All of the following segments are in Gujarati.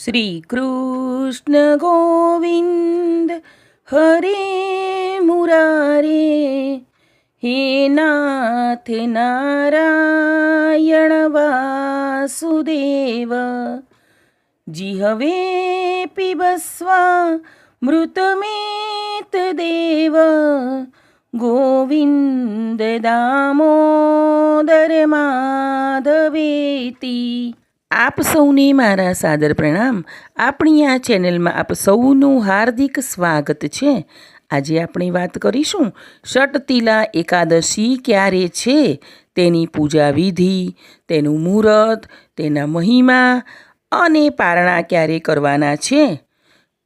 श्रीकृष्णगोविन्द हरे मुरारे हे नाथ नारायण वासुदेव जिहवे पिबस्वा मृतमेतदेव गोविन्द दामोदर दामोदरमादवेति આપ સૌને મારા સાદર પ્રણામ. આપણી આ ચેનલમાં આપ સૌનું હાર્દિક સ્વાગત છે. આજે આપણે વાત કરીશું ષટતિલા એકાદશી ક્યારે છે? તેની પૂજા વિધિ, તેનું મુહૂર્ત, તેના મહિમા અને પારણા ક્યારે કરવાના છે?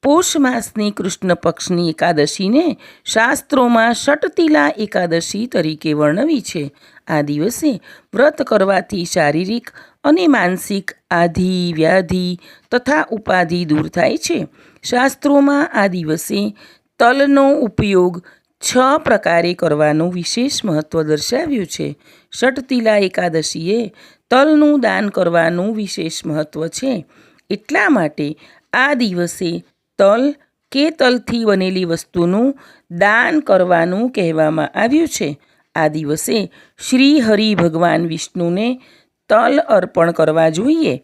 પોષ માસની કૃષ્ણ પક્ષની એકાદશીને શાસ્ત્રોમાં ષટતિલા એકાદશી તરીકે વર્ણવી છે. આ દિવસે વ્રત કરવાથી શારીરિક અને માનસિક આધિ વ્યાધિ તથા ઉપાધિ દૂર થાય છે. શાસ્ત્રોમાં આ દિવસે તલનો ઉપયોગ છ પ્રકારે કરવાનું વિશેષ મહત્ત્વ દર્શાવ્યું છે. ષટતિલા એકાદશીએ તલનું દાન કરવાનું વિશેષ મહત્ત્વ છે. એટલા માટે આ દિવસે તલ કે તલથી બનેલી વસ્તુનું દાન કરવાનું કહેવામાં આવ્યું છે. આ દિવસે શ્રી હરિ ભગવાન વિષ્ણુને તલ અર્પણ કરવા જોઈએ.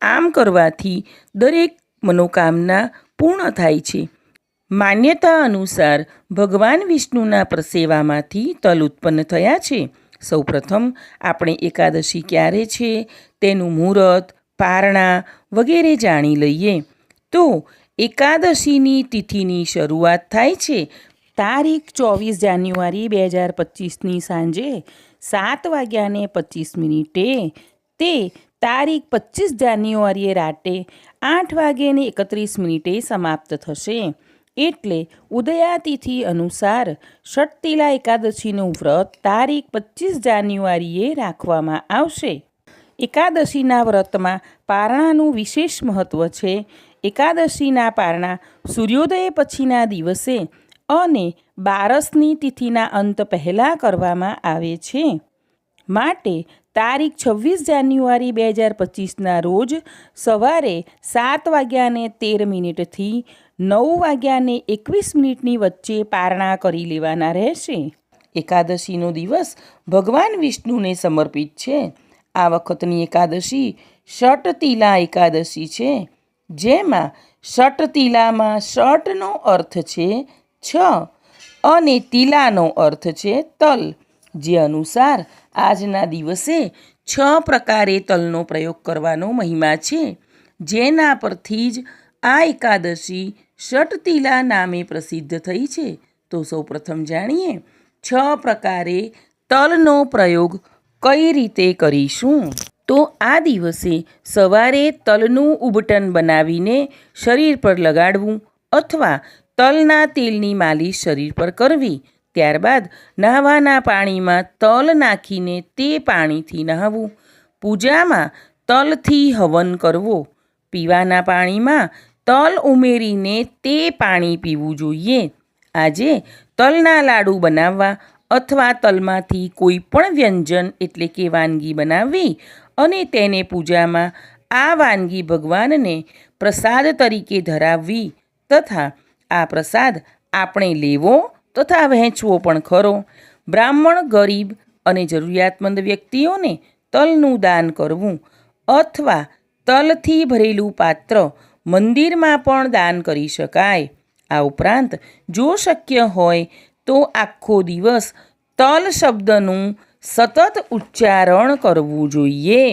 આમ કરવાથી દરેક મનોકામના પૂર્ણ થાય છે. માન્યતા અનુસાર ભગવાન વિષ્ણુના પ્રસેવામાંથી તલ ઉત્પન્ન થયા છે. સૌપ્રથમ આપણે એકાદશી ક્યારે છે, તેનું મુહૂર્ત, પારણા વગેરે જાણી લઈએ. તો એકાદશીની તિથિની શરૂઆત થાય છે. તારીખ ચોવીસ જાન્યુઆરી બે હજાર પચીસની સાંજે સાત વાગ્યાને પચીસ મિનિટે તે તારીખ પચીસ જાન્યુઆરીએ રાતે આઠ વાગ્યાને એકત્રીસ મિનિટે સમાપ્ત થશે. એટલે ઉદયાતિથિ અનુસાર ષટતિલા એકાદશીનું વ્રત તારીખ પચીસ જાન્યુઆરીએ રાખવામાં આવશે. એકાદશીના વ્રતમાં પારણાનું વિશેષ મહત્ત્વ છે. એકાદશીના પારણા સૂર્યોદય પછીના દિવસે અને બારસની તિથિના અંત પહેલાં કરવામાં આવે છે. માટે તારીખ છવ્વીસ જાન્યુઆરી બે હજાર પચીસના રોજ સવારે સાત વાગ્યાને તેર મિનિટથી નવ વાગ્યાને એકવીસ મિનિટની વચ્ચે પારણા કરી લેવાના રહેશે. એકાદશીનો દિવસ ભગવાન વિષ્ણુને સમર્પિત છે. આ વખતની એકાદશી ષટતિલા એકાદશી છે. જેમાં ષટતિલામાં ષટનો અર્થ છે છ. અને તિલાનો અર્થ છે તલ, જે અનુસાર આજના દિવસે છ પ્રકારે તલનો પ્રયોગ કરવાનો મહિમા છે. જેના પરથી જ આ એકાદશી ષટતિલા નામે પ્રસિદ્ધ થઈ છે. તો સૌપ્રથમ જાણીએ છ પ્રકારે તલનો પ્રયોગ કઈ રીતે કરીશું? તો આ દિવસે સવારે તલનું ઉબટન બનાવીને શરીર પર લગાડવું અથવા તલના તેલની માલિશ શરીર પર કરવી. ત્યારબાદ નહાવાના પાણીમાં તલ નાખીને તે પાણીથી નહાવું. પૂજામાં તલથી હવન કરવો. પીવાના પાણીમાં તલ ઉમેરીને તે પાણી પીવું જોઈએ. આજે તલના લાડુ બનાવવા અથવા તલમાંથી કોઈ પણ વ્યંજન એટલે કે વાનગી બનાવવી અને તેને પૂજામાં આ વાનગી ભગવાનને પ્રસાદ તરીકે ધરાવવી તથા આ પ્રસાદ આપણે લેવો તથા વહેંચવો પણ ખરો. બ્રાહ્મણ ગરીબ અને જરૂરિયાતમંદ વ્યક્તિઓને તલનું દાન કરવું અથવા તલથી ભરેલું પાત્ર મંદિરમાં પણ દાન કરી શકાય. આ ઉપરાંત જો શક્ય હોય તો આખો દિવસ તલ શબ્દનું સતત ઉચ્ચારણ કરવું જોઈએ.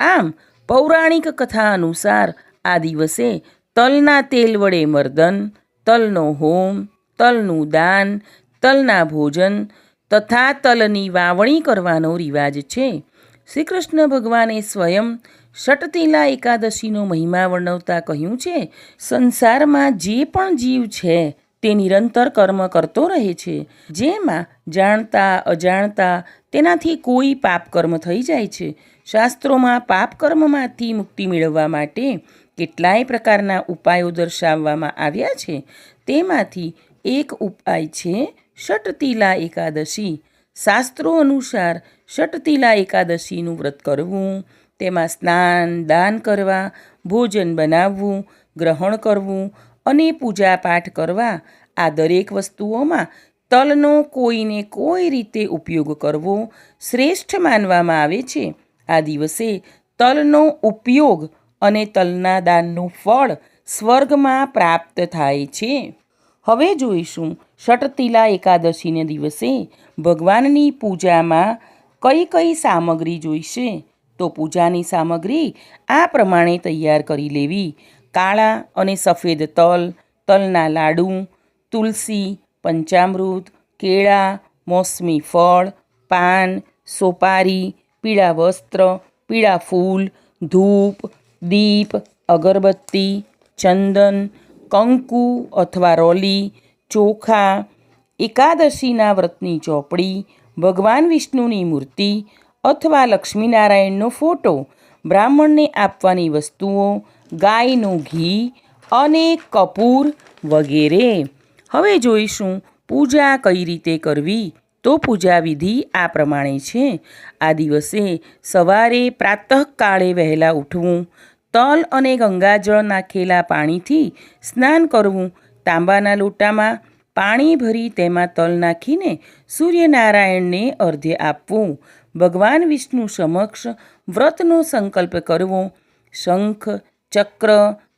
આમ પૌરાણિક કથા અનુસાર આ દિવસે તલના તેલ વડે મર્દન તલનો હોમ, તલનું દાન, તલના ભોજન તથા તલની વાવણી કરવાનો રિવાજ છે. શ્રી કૃષ્ણ ભગવાને સ્વયં ષટતીલા એકાદશીનો મહિમા વર્ણવતા કહ્યું છે, સંસારમાં જે પણ જીવ છે તે નિરંતર કર્મ કરતો રહે છે. જેમાં જાણતા, અજાણતા તેનાથી કોઈ પાપ કર્મ થઈ જાય છે. શાસ્ત્રોમાં પાપ કર્મમાંથી મુક્તિ મેળવવા માટે કેટલાય પ્રકારના ઉપાયો દર્શાવવામાં આવ્યા છે. તેમાંથી એક ઉપાય છે ષટતિલા એકાદશી. શાસ્ત્રો અનુસાર ષટતિલા એકાદશીનું વ્રત કરવું, તેમાં સ્નાન, દાન કરવા, ભોજન બનાવવું, ગ્રહણ કરવું અને પૂજાપાઠ કરવા આ દરેક વસ્તુઓમાં તલનો કોઈને કોઈ રીતે ઉપયોગ કરવો શ્રેષ્ઠ માનવામાં આવે છે. આ દિવસે તલનો ઉપયોગ અને તલના દાનનું ફળ સ્વર્ગમાં પ્રાપ્ત થાય છે. હવે જોઈશું ષટતિલા એકાદશીને દિવસે ભગવાનની પૂજામાં કઈ કઈ સામગ્રી જોઈશે. તો પૂજાની સામગ્રી આ પ્રમાણે તૈયાર કરી લેવી. કાળા અને સફેદ તલ, તલના લાડુ, તુલસી, પંચામૃત, કેળા, મોસમી ફળ, પાન, સોપારી, પીળા વસ્ત્ર, પીળા ફૂલ, ધૂપ દીપ, અગરબત્તી, ચંદન, કંકુ અથવા રોલી, ચોખા, એકાદશીના વ્રતની ચોપડી, ભગવાન વિષ્ણુની મૂર્તિ અથવા લક્ષ્મીનારાયણનો ફોટો, બ્રાહ્મણને આપવાની વસ્તુઓ, ગાયનું ઘી અને કપૂર વગેરે. હવે જોઈશું પૂજા કઈ રીતે કરવી? તો પૂજા વિધિ આ પ્રમાણે છે. આ દિવસે સવારે પ્રાતઃકાળે વહેલા ઉઠવું તલ અને ગંગાજળ નાખેલા પાણીથી સ્નાન કરવું. તાંબાના લોટામાં પાણી ભરી તેમાં તલ નાખીને સૂર્યનારાયણને અર્ધ્ય આપવું. ભગવાન વિષ્ણુ સમક્ષ વ્રતનો સંકલ્પ કરવો. શંખ, ચક્ર,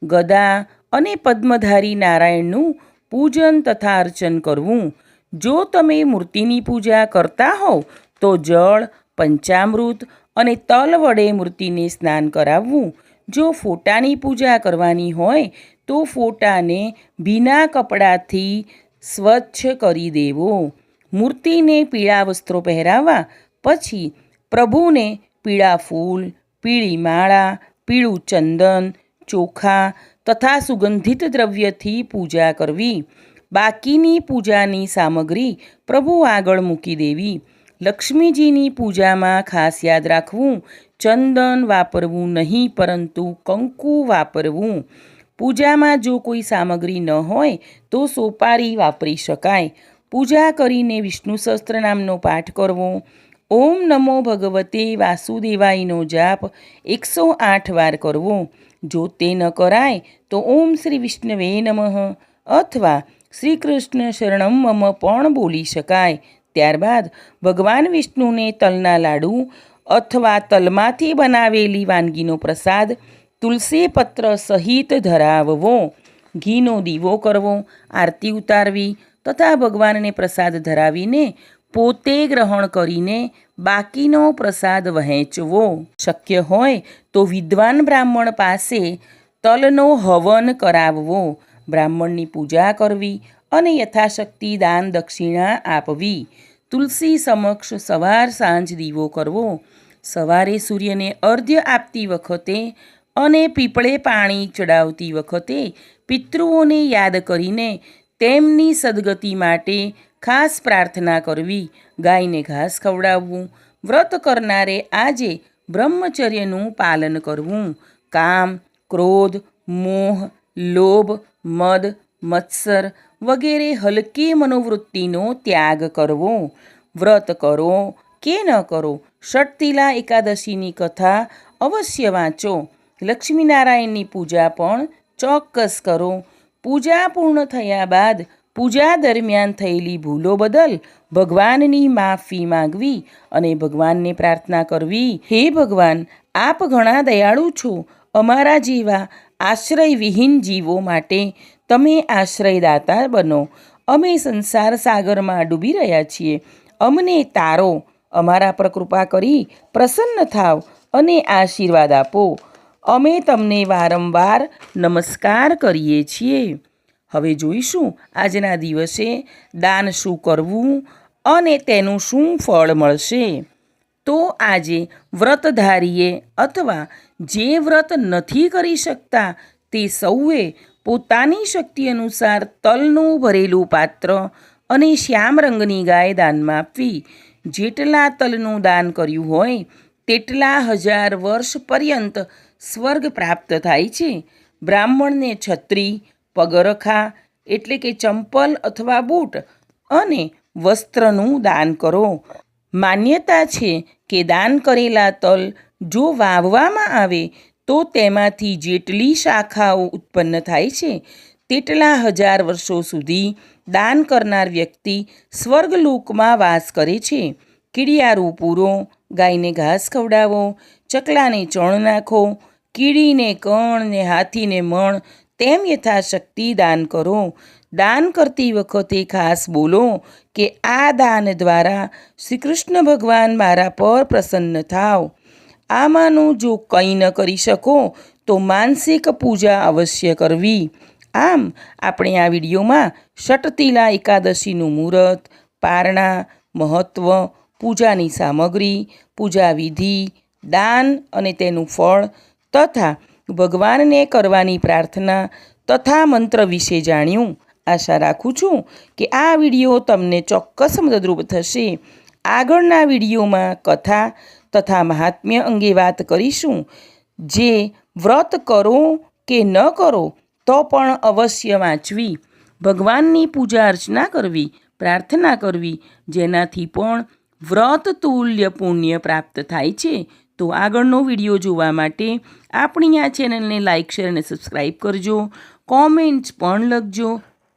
ગદા અને પદ્મધારી નારાયણનું પૂજન તથા અર્ચન કરવું. જો તમે મૂર્તિની પૂજા કરતા હોવ, તો જળ, પંચામૃત અને તલ વડે મૂર્તિને સ્નાન કરાવવું. જો ફોટાની પૂજા કરવાની હોય, તો ફોટાને ભીના કપડાથી સ્વચ્છ કરી દેવો. મૂર્તિને પીળા વસ્ત્રો પહેરાવવા, પછી પ્રભુને પીળા ફૂલ, પીળી માળા, પીળું ચંદન, ચોખા તથા સુગંધિત દ્રવ્યથી પૂજા કરવી. બાકીની પૂજાની સામગ્રી પ્રભુ આગળ મૂકી દેવી. લક્ષ્મીજીની પૂજામાં ખાસ યાદ રાખવું, ચંદન વાપરવું નહીં, પરંતુ કંકુ વાપરવું. પૂજામાં જો કોઈ સામગ્રી ન હોય, તો સોપારી વાપરી શકાય. પૂજા કરીને વિષ્ણુ સહસ્ત્ર નામનો પાઠ કરવો. ઓમ નમો ભગવતે વાસુદેવાયનો જાપ એકસો આઠ વાર કરવો. જો તે ન કરાય, તો ઓમ શ્રી વિષ્ણવે નમઃ. અથવા શ્રી કૃષ્ણ શરણમ મમ પણ બોલી શકાય. ત્યારબાદ ભગવાન વિષ્ણુને તલના લાડુ અથવા તલમાંથી બનાવેલી વાનગીનો પ્રસાદ, તુલસી પત્ર સહિત ધરાવવો, ઘીનો દીવો કરવો, આરતી ઉતારવી તથા ભગવાનને પ્રસાદ ધરાવીને પોતે ગ્રહણ કરીને બાકીનો પ્રસાદ વહેંચવો. શક્ય હોય તો વિદ્વાન બ્રાહ્મણ પાસે તલનો હવન કરાવવો. બ્રાહ્મણની પૂજા કરવી અને યથાશક્તિ દાન દક્ષિણા આપવી. તુલસી સમક્ષ સવાર સાંજ દીવો કરવો. સવારે સૂર્યને અર્ધ્ય આપતી વખતે અને પીપળે પાણી ચડાવતી વખતે પિતૃઓને યાદ કરીને તેમની સદગતિ માટે ખાસ પ્રાર્થના કરવી, ગાયને ઘાસ ખવડાવવું, વ્રત કરનારે આજે બ્રહ્મચર્યનું પાલન કરવું. કામ, ક્રોધ, મોહ, લોભ, મદ, મત્સર વગેરે હલકી મનોવૃત્તિનો ત્યાગ કરવો, વ્રત કરો, કે ન કરો, ષટતિલા એકાદશીની કથા અવશ્ય વાંચો. લક્ષ્મીનારાયણની પૂજા પણ ચોક્કસ કરો. પૂજા પૂર્ણ થયા બાદ પૂજા દરમિયાન થયેલી ભૂલો બદલ ભગવાનની માફી માંગવી અને ભગવાનને પ્રાર્થના કરવી. હે ભગવાન, આપ ઘણા દયાળુ છો. અમારા જેવા આશ્રયવિહીન જીવો માટે તમે આશ્રયદાતા બનો. અમે સંસાર સાગરમાં ડૂબી રહ્યા છીએ. અમને તારો, અમારા પર કૃપા કરી, પ્રસન્ન થાવ અને આશીર્વાદ આપો. અમે તમને વારંવાર નમસ્કાર કરીએ છીએ. હવે જોઈશું આજના દિવસે દાન શું કરવું અને તેનું શું ફળ મળશે. તો આજે વ્રતધારીએ અથવા જે વ્રત નથી કરી શકતા તે સૌએ પોતાની શક્તિ અનુસાર તલનું ભરેલું પાત્ર અને શ્યામ રંગની ગાય દાનમાં આપવી જેટલા તલનું દાન કર્યું હોય, તેટલા હજાર વર્ષ પર્યંત સ્વર્ગ પ્રાપ્ત થાય છે. બ્રાહ્મણને છત્રી, પગરખા એટલે કે ચંપલ અથવા બૂટ અને વસ્ત્રનું દાન કરો. માન્યતા છે કે દાન કરેલા તલ જો વાવવામાં આવે, તો તેમાંથી જેટલી શાખાઓ ઉત્પન્ન થાય છે, તેટલા હજાર વર્ષો સુધી દાન કરનાર વ્યક્તિ સ્વર્ગલોકમાં વાસ કરે છે. કીડિયારું પૂરો, ગાયને ઘાસ ખવડાવો, ચકલાને ચણ નાખો, કીડીને કણ ને હાથીને મણ, તેમ યથાશક્તિ દાન કરો. દાન કરતી વખતે ખાસ બોલો કે આ દાન દ્વારા શ્રી કૃષ્ણ ભગવાન મારા પર પ્રસન્ન થાવ. આમાંનું જો કંઈ ન કરી શકો, તો માનસિક પૂજા અવશ્ય કરવી. આમ, આપણે આ વિડીયોમાં ષટતિલા એકાદશીનું મુહૂર્ત, પારણા મહત્ત્વ પૂજાની સામગ્રી, પૂજા વિધિ, દાન અને તેનું ફળ તથા ભગવાનને કરવાની પ્રાર્થના તથા મંત્ર વિશે જાણ્યું. આશા રાખું છું કે આ વીડિયો તમને ચોક્કસ મદદરૂપ થશે. આગળના વિડીયોમાં કથા તથા મહાત્મ્ય અંગે વાત કરીશું. જે વ્રત કરો કે ન કરો, તો પણ અવશ્ય વાંચવી. ભગવાનની પૂજા અર્ચના કરવી, પ્રાર્થના કરવી, જેનાથી પણ વ્રત તુલ્ય પુણ્ય પ્રાપ્ત થાય છે. તો આગળનો વીડિયો જોવા માટે આપણી આ ચેનલને લાઇક શેર અને સબસ્ક્રાઈબ કરજો. કોમેન્ટ્સ પણ લખજો.